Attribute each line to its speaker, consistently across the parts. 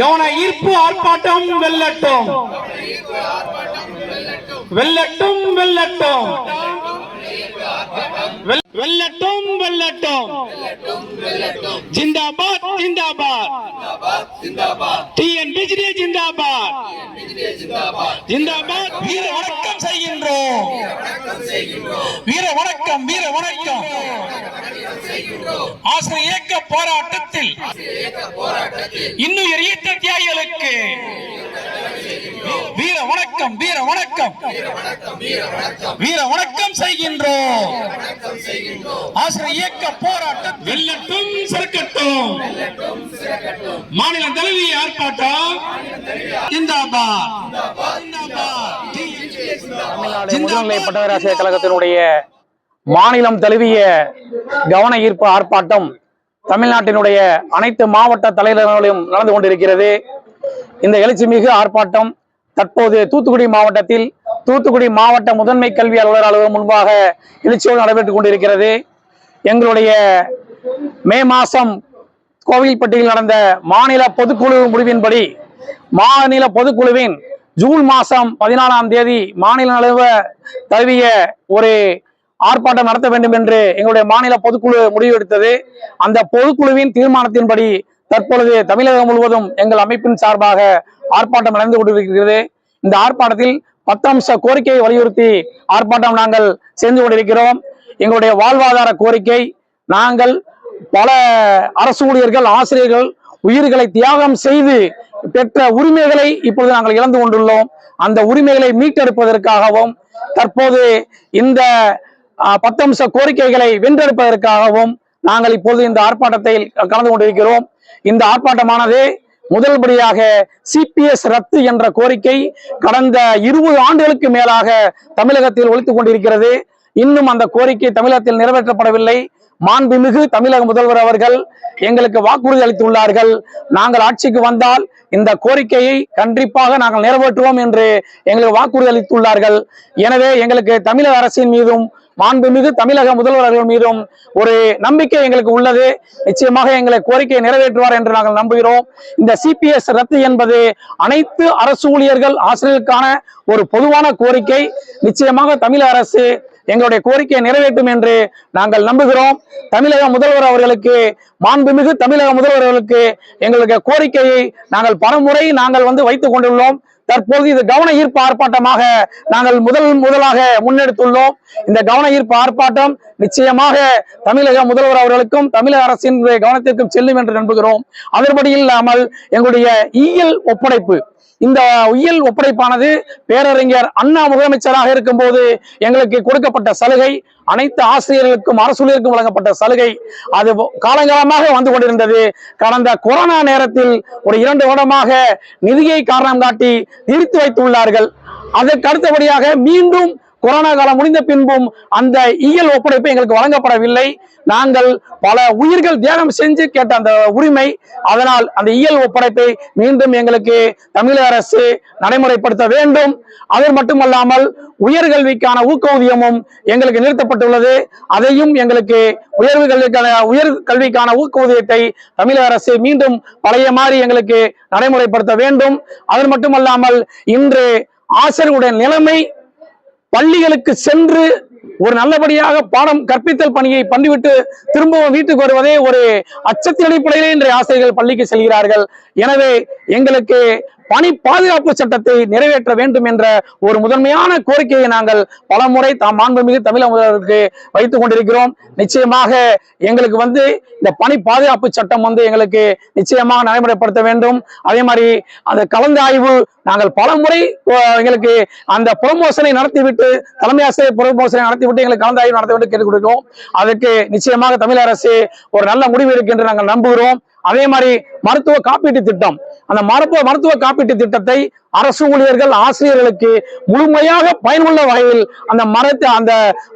Speaker 1: கவன ஈர்ப்பு ஆர்ப்பாட்டம் வெல்லட்டும். வெல்லட்டும். வெல்லட்டும் வெல்- வெல்லட்டும் வெல்லட்டும் ஜிந்தாபாத் ஜிந்தாபாத். டிஎன்பிஜிடி ஜிந்தாபாத். ஜிந்தாபாத். வீர வணக்கம் செய்கின்றோம். வீர வணக்கம் வீர வணக்கம் ஆசிரியர் இயக்க போராட்டத்தில் இன்னும் எரியத்த தியாகிகளுக்கு வீர வணக்கம் வீர வணக்கம். வீர வணக்கம் செய்கின்றோம். ஆசிரியர் இயக்க போராட்டம். வெல்லட்டும் சிறக்கட்டும். மாநில தலைவி ஆர்ப்பாட்டம் ஜிந்தாபாத் ஜிந்தாபாத்
Speaker 2: தமிழ்நாடு முதுநிலை பட்டதாரியாசிரியர் கழகத்தினுடைய மாநிலம் தழுவிய கவன ஈர்ப்பு ஆர்ப்பாட்டம் தமிழ்நாட்டினுடைய அனைத்து மாவட்ட தலைநகரங்களிலும் நடந்து கொண்டிருக்கிறது. இந்த எழுச்சிமிகு ஆர்ப்பாட்டம் தற்போது தூத்துக்குடி மாவட்டத்தில் தூத்துக்குடி மாவட்ட முதன்மை கல்வி அலுவலர் அலுவலகம் முன்பாக எழுச்சியோடு நடைபெற்றுக் கொண்டிருக்கிறது. எங்களுடைய மே மாதம் கோவில்பட்டியில் நடந்த மாநில பொதுக்குழு முடிவின்படி மாநில பொதுக்குழுவின் ஜூன் மாதம் பதினாலாம் தேதி மாநில அளவு தழுவிய ஒரு ஆர்ப்பாட்டம் நடத்த வேண்டும் என்று எங்களுடைய மாநில பொதுக்குழு முடிவெடுத்தது. அந்த பொதுக்குழுவின் தீர்மானத்தின்படி தற்பொழுது தமிழகம் முழுவதும் எங்கள் அமைப்பின் சார்பாக ஆர்ப்பாட்டம் நடந்து கொண்டிருக்கிறது. இந்த ஆர்ப்பாட்டத்தில் பத்தம்ச கோரிக்கையை வலியுறுத்தி ஆர்ப்பாட்டம் நாங்கள் செஞ்சு கொண்டிருக்கிறோம். எங்களுடைய வாழ்வாதார கோரிக்கை நாங்கள் பல அரசு ஊழியர்கள் ஆசிரியர்கள் உயிர்களை தியாகம் செய்து பெற்ற உரிமைகளை இப்பொழுது நாங்கள் இழந்து கொண்டுள்ளோம். அந்த உரிமைகளை மீட்டெடுப்பதற்காகவும் தற்போது இந்த பத்தம்ச கோரிக்கைகளை வென்றெடுப்பதற்காகவும் நாங்கள் இப்போது இந்த ஆர்ப்பாட்டத்தில் கலந்து கொண்டிருக்கிறோம். இந்த ஆர்ப்பாட்டமானது முதல்படியாக சிபிஎஸ் ரத்து என்ற கோரிக்கை கடந்த இருபது ஆண்டுகளுக்கு மேலாக தமிழகத்தில் ஒழித்துக் கொண்டிருக்கிறது. இன்னும் அந்த கோரிக்கை தமிழகத்தில் நிறைவேற்றப்படவில்லை. மாண்புமிகு தமிழக முதல்வர் அவர்கள் எங்களுக்கு வாக்குறுதி அளித்துள்ளார்கள். நாங்கள் ஆட்சிக்கு வந்தால் இந்த கோரிக்கையை கண்டிப்பாக நாங்கள் நிறைவேற்றுவோம் என்று எங்களுக்கு வாக்குறுதி அளித்துள்ளார்கள். எனவே எங்களுக்கு தமிழக அரசின் மீதும் மாண்புமிகு தமிழக முதல்வர் அவர்கள் மீதும் ஒரு நம்பிக்கை எங்களுக்கு உள்ளது. நிச்சயமாக எங்களை கோரிக்கையை நிறைவேற்றுவார் என்று நாங்கள் நம்புகிறோம். இந்த சிபிஎஸ் ரத்து என்பது அனைத்து அரசு ஊழியர்கள் ஆசிரியர்களுக்கான ஒரு பொதுவான கோரிக்கை. நிச்சயமாக தமிழக அரசு எங்களுடைய கோரிக்கையை நிறைவேற்றும் என்று நாங்கள் நம்புகிறோம். தமிழக முதல்வர் அவர்களுக்கு மாண்புமிகு தமிழக முதல்வர் அவர்களுக்கு எங்களுடைய கோரிக்கையை நாங்கள் பலமுறை நாங்கள் வந்து வைத்துக் கொண்டுள்ளோம். தற்போது இது கவன ஈர்ப்பு ஆர்ப்பாட்டமாக நாங்கள் முதல் முதலாக முன்னெடுத்துள்ளோம். இந்த கவன ஈர்ப்பு ஆர்ப்பாட்டம் நிச்சயமாக தமிழக முதல்வர் அவர்களுக்கும் தமிழக அரசின் கவனத்திற்கும் செல்லும் என்று நம்புகிறோம். அதன்படி இல்லாமல் எங்களுடைய இயல் ஒப்படைப்பு இந்த உயல் ஒப்படைப்பானது பேரறிஞர் அண்ணா முதலமைச்சராக இருக்கும்போது எங்களுக்கு கொடுக்கப்பட்ட சலுகை அனைத்து ஆசிரியர்களுக்கும் அரசூழியருக்கும் வழங்கப்பட்ட சலுகை அது காலங்காலமாக வந்து கொண்டிருந்தது. கடந்த கொரோனா நேரத்தில் ஒரு இரண்டு வருடமாக நிதியை காரணம் காட்டி நிறுத்தி வைத்துள்ளார்கள். அதற்கு அடுத்தபடியாக மீண்டும் கொரோனா காலம் முடிந்த பின்பும் அந்த இயல் ஒப்படைப்பு எங்களுக்கு வழங்கப்படவில்லை. நாங்கள் பல உயிர்கள் தியாகம் செஞ்சு கேட்ட அந்த உரிமை அதனால் அந்த இயல் ஒப்படைப்பை மீண்டும் எங்களுக்கு தமிழக அரசு நடைமுறைப்படுத்த வேண்டும். அது மட்டுமல்லாமல் உயர்கல்விக்கான ஊக்கஊதியமும் எங்களுக்கு நிறுத்தப்பட்டுள்ளது. அதையும் எங்களுக்கு உயர்வு கல்விக்கான உயர் கல்விக்கான ஊக்கஊதியத்தை தமிழக அரசு மீண்டும் பழைய மாதிரி எங்களுக்கு நடைமுறைப்படுத்த வேண்டும். அது மட்டுமல்லாமல் இன்று ஆசிரியருடைய நிலைமை பள்ளிகளுக்கு சென்று ஒரு நல்லபடியாக பாடம் கற்பித்தல் பணியை பண்ணிவிட்டு திரும்பவும் வீட்டுக்கு வருவதே ஒரு அச்சத்தின் அடிப்படையிலே இன்றைய ஆசிரியர்கள் பள்ளிக்கு செல்கிறார்கள். எனவே எங்களுக்கு பணி பாதுகாப்பு சட்டத்தை நிறைவேற்ற வேண்டும் என்ற ஒரு முதன்மையான கோரிக்கையை நாங்கள் பலமுறை தாம் மாண்புமிகு தமிழக முதல்வருக்கு வைத்துக் கொண்டிருக்கிறோம். நிச்சயமாக எங்களுக்கு வந்து இந்த பணி பாதுகாப்பு சட்டம் வந்து எங்களுக்கு நிச்சயமாக நடைமுறைப்படுத்த வேண்டும். அதே மாதிரி அந்த கலந்தாய்வு நாங்கள் பலமுறை முறை எங்களுக்கு அந்த புறமோசனை நடத்திவிட்டு தலைமை ஆசிரியர் புறமோசனை நடத்திவிட்டு எங்களுக்கு கலந்தாய்வு நடத்த வேண்டும் கேட்டுக் கொடுக்கிறோம் அதற்கு நிச்சயமாக தமிழக அரசு ஒரு நல்ல முடிவு இருக்கு என்று நாங்கள் நம்புகிறோம். அதே மாதிரி மருத்துவ காப்பீட்டு திட்டம். அந்த மருத்துவ மருத்துவ காப்பீட்டு திட்டத்தை அரசு ஊழியர்கள் ஆசிரியர்களுக்கு முழுமையாக பயனுள்ள வகையில் அந்த மரத்து அந்த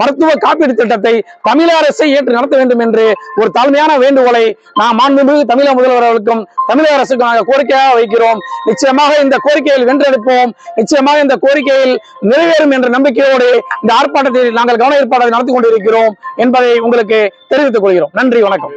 Speaker 2: மருத்துவ காப்பீட்டு திட்டத்தை தமிழக அரசை ஏற்று நடத்த வேண்டும் என்று ஒரு தலைமையான வேண்டுகோளை நான் மாண்புமிகு தமிழக முதல்வர்களுக்கும் தமிழக அரசுக்கும் நாங்கள் கோரிக்கையாக வைக்கிறோம். நிச்சயமாக இந்த கோரிக்கையில் வென்றெடுப்போம். நிச்சயமாக இந்த கோரிக்கையில் நிறைவேறும் என்ற நம்பிக்கையோடு இந்த ஆர்ப்பாட்டத்தில் நாங்கள் கவன ஏற்பாட்டை நடத்தி கொண்டிருக்கிறோம் என்பதை உங்களுக்கு தெரிவித்துக் கொள்கிறோம். நன்றி வணக்கம்.